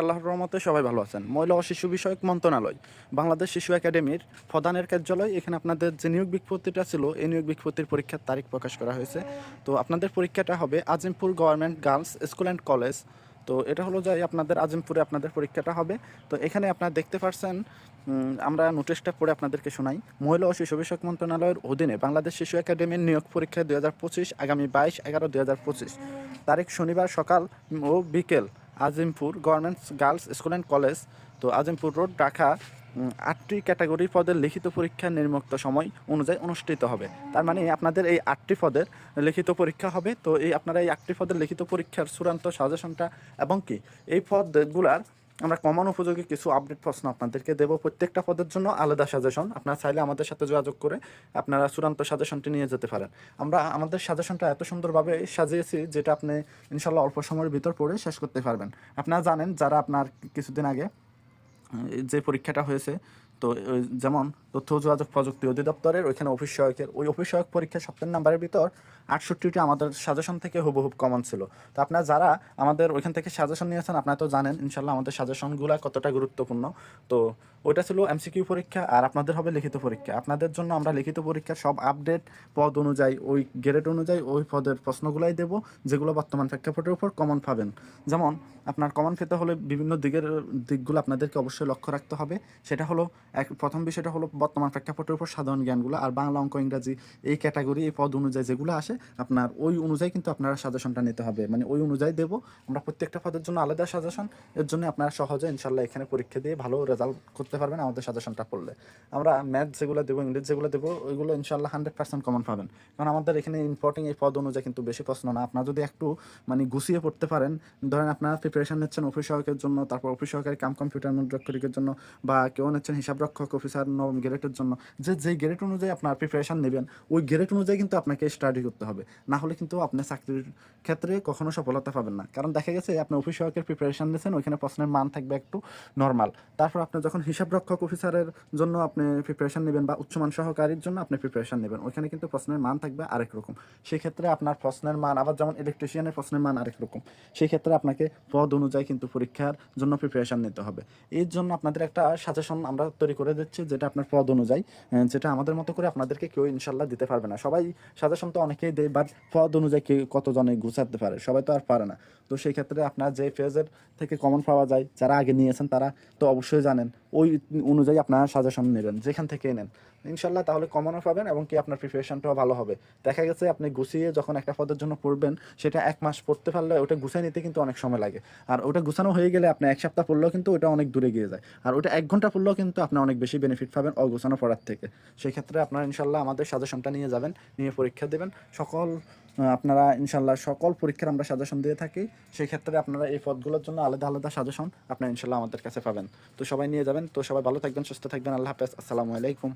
আল্লাহর রহমতে সবাই ভালো আছেন। মহিলা ও শিশু বিষয়ক মন্ত্রণালয়, বাংলাদেশ শিশু একাডেমির প্রধানের কার্যালয়। এখানে আপনাদের যে নিয়োগ বিজ্ঞপ্তিটা ছিল, এই নিয়োগ বিজ্ঞপ্তির পরীক্ষার তারিখ প্রকাশ করা হয়েছে। তো আপনাদের পরীক্ষাটা হবে Azimpur government girls school and college তো এটা হলো যে আপনাদের আজিমপুরে আপনাদের পরীক্ষাটা হবে। তো এখানে আপনারা দেখতে পারছেন আমরা নোটিশটা পড়ে আপনাদেরকে শোনাই। মহিলা ও শিশু বিষয়ক মন্ত্রণালয়ের অধীনে বাংলাদেশ শিশু একাডেমির নিয়োগ পরীক্ষা দুই হাজার পঁচিশ আগামী বাইশ এগারো দুই তারিখ শনিবার সকাল ও বিকেল Azimpur governments girls school and college, তো আজিমপুর রোড, ঢাকা আটটি ক্যাটাগরি পদের লিখিত পরীক্ষা নির্মুক্ত সময় অনুযায়ী অনুষ্ঠিত হবে। তার মানে আপনাদের এই আটটি পদের লিখিত পরীক্ষা হবে। তো এই আপনারা এই আটটি পদের লিখিত পরীক্ষার চূড়ান্ত সাজেশনটা এবং কি? এই পদগুলার আমরা কমন উপযোগী কিছু আপডেট প্রশ্ন আপনাদেরকে দেবো। প্রত্যেকটা পদের জন্য আলাদা সাজেশন আপনারা চাইলে আমাদের সাথে যোগাযোগ করে আপনারা চূড়ান্ত সাজেশনটি নিয়ে যেতে পারেন। আমরা আমাদের সাজেশনটা এত সুন্দরভাবে সাজিয়েছি যেটা আপনি ইনশাল্লাহ অল্প সময়ের ভিতর পড়ে শেষ করতে পারবেন। আপনারা জানেন, যারা আপনার কিছুদিন আগে যে পরীক্ষাটা হয়েছে তো যেমন তথ্য যোগাযোগ প্রযুক্তি অধিদপ্তরের ওইখানে অফিস সহায়কের ওই অফিস সহায়ক পরীক্ষা সপ্তাহ নাম্বারের ভিতর আটষট্টিটি আমাদের সাজেশন থেকে হুবহুব কমন ছিল। তো আপনারা যারা আমাদের ওইখান থেকে সাজেশন নিয়েছেন, আপনারা তো জানেন ইনশাল্লাহ আমাদের সাজেশনগুলো কতটা গুরুত্বপূর্ণ। তো ওইটা ছিল এমসিকিউ পরীক্ষা আর আপনাদের হবে লিখিত পরীক্ষা। আপনাদের জন্য আমরা লিখিত পরীক্ষার সব আপডেট পদ অনুযায়ী, ওই গ্রেড অনুযায়ী ওই পদের প্রশ্নগুলাই দেবো, যেগুলো বর্তমান প্রেক্ষাপটের উপর কমন পাবেন। যেমন, আপনার কমন পেতে হলে বিভিন্ন দিকের দিকগুলো আপনাদেরকে অবশ্যই লক্ষ্য রাখতে হবে। সেটা হলো এক প্রথম বিষয়টা হলো বর্তমান প্রেক্ষাপটের উপর সাধারণ জ্ঞানগুলো আর বাংলা অঙ্ক ইংরাজি এই ক্যাটাগরি, এই পদ অনুযায়ী যেগুলো আসে, আপনার ওই অনুযায়ী কিন্তু আপনারা সাজেশনটা নিতে হবে। মানে ওই অনুযায়ী দেবো, আমরা প্রত্যেকটা পদের জন্য আলাদা সাজেশন এর জন্য আপনারা সহজে ইনশাল্লাহ এখানে পরীক্ষা দিয়ে ভালো রেজাল্ট করতে পারবেন আমাদের সাজেশনটা পড়লে। আমরা ম্যাথ যেগুলো দেবো, ইংরেজি যেগুলো দেবো, ওইগুলো ইনশাল্লাহ হান্ড্রেড পার্সেন্ট কমন পাবেন। কারণ আমাদের এখানে ইম্পর্টিং এই পদ অনুযায়ী কিন্তু বেশি প্রশ্ন না। আপনারা যদি একটু মানে গুছিয়ে পড়তে পারেন, ধরেন আপনারা প্রিপারেশন নিচ্ছেন অফিস সহকারের জন্য, তারপর অফিস সহকারী কাম কম্পিউটার মুদ্রাক্ষরিকের জন্য বা কেউ নিচ্ছেন হিসাব রক্ষক অফিসার নবম গ্রেডের জন্য। যে, যেই গ্রেড অনুযায়ী আপনার প্রিপারেশন নেবেন, ওই গ্রেড অনুযায়ী কিন্তু আপনাকে স্টাডি করতে হবে। না হলে কিন্তু আপনি চাকরির ক্ষেত্রে কখনো সফলতা পাবেন না। কারণ দেখা গেছে, আপনি অফিস সহায়কের প্রিপারেশন নিয়েছেন, ওইখানে প্রশ্নের মান থাকবে একটু নর্মাল তারপর আপনি যখন হিসাব রক্ষক অফিসারের জন্য আপনি প্রিপারেশন নেবেন বা উচ্চমান সহকারীর জন্য আপনি প্রিপারেশন নেবেন, ওইখানে কিন্তু প্রশ্নের মান থাকবে আরেক রকম। সেক্ষেত্রে আপনার প্রশ্নের মান, আবার যেমন ইলেকট্রিশিয়ানের প্রশ্নের মান আরেক রকম। সেই ক্ষেত্রে আপনাকে পদ অনুযায়ী কিন্তু পরীক্ষার জন্য প্রিপারেশন নিতে হবে। এর জন্য আপনাদের একটা সাজেশন আমরা তৈরি করে দিচ্ছে, যেটা আপনার পদ অনুযায়ী যেটা আমাদের মতো করে আপনাদেরকে কেউ ইনশাল্লাহ দিতে পারবে না। সবাই সাজেশন তো অনেকেই দেয় বাট পদ অনুযায়ী কে কতজনে গুছাতে পারে, সবাই তো আর পারে না। তো সেই ক্ষেত্রে আপনার যে ফেজের থেকে কমন পাওয়া যায়, যারা আগে নিয়েছেন তারা তো অবশ্যই জানেন। ওই অনুযায়ী আপনারা সাজেশন নেবেন, যেখান থেকে নেন। ইনশাল্লাহ তাহলে কমনও পাবেন এবং কি আপনার প্রিপারেশনটাও ভালো হবে। দেখা গেছে আপনি গুছিয়ে যখন একটা পদের জন্য পড়বেন, সেটা এক মাস পড়তে পারলে ওটা গুছিয়ে নিতে কিন্তু অনেক সময় লাগে। আর ওটা গুছানো হয়ে গেলে আপনি এক সপ্তাহ পড়লেও কিন্তু ওটা অনেক দূরে গিয়ে যায়। আর ওটা এক ঘণ্টা পড়লেও কিন্তু আপনি অনেক বেশি বেনিফিট পাবেন অগুছানো পড়ার থেকে। সেই ক্ষেত্রে আপনারা ইনশাল্লাহ আমাদের সাজেশনটা নিয়ে যাবেন, নিয়ে পরীক্ষা দেবেন। সকল আপনারা ইনশাল্লাহ সকল পরীক্ষার আমরা সাজেশন দিয়ে থাকি। সেই ক্ষেত্রে আপনারা এই পদগুলোর জন্য আলাদা আলাদা সাজেশন আপনারা ইনশাল্লাহ আমাদের কাছে পাবেন। তো সবাই নিয়ে যাবেন। তো সবাই ভালো থাকবেন, সুস্থ থাকবেন। আল্লাহ হাফেজ। আসসালামু আলাইকুম।